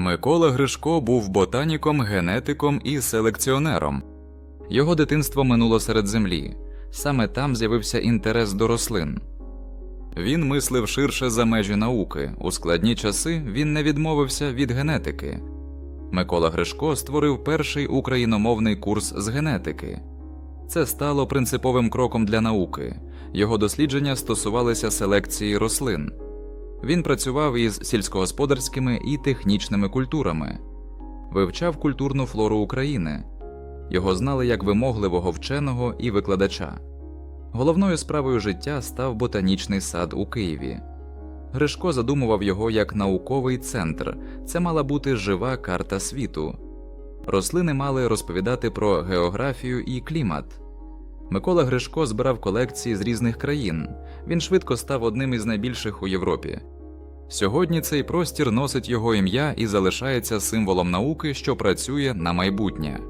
Микола Гришко був ботаніком, генетиком і селекціонером. Його дитинство минуло серед землі. Саме там з'явився інтерес до рослин. Він мислив ширше за межі науки. У складні часи він не відмовився від генетики. Микола Гришко створив перший україномовний курс з генетики. Це стало принциповим кроком для науки. Його дослідження стосувалися селекції рослин. Він працював із сільськогосподарськими і технічними культурами, вивчав культурну флору України. Його знали як вимогливого вченого і викладача. Головною справою життя став ботанічний сад у Києві. Гришко задумував його як науковий центр. Це мала бути жива карта світу. Рослини мали розповідати про географію і клімат. Микола Гришко збирав колекції з різних країн. Він швидко став одним із найбільших у Європі. Сьогодні цей простір носить його ім'я і залишається символом науки, що працює на майбутнє.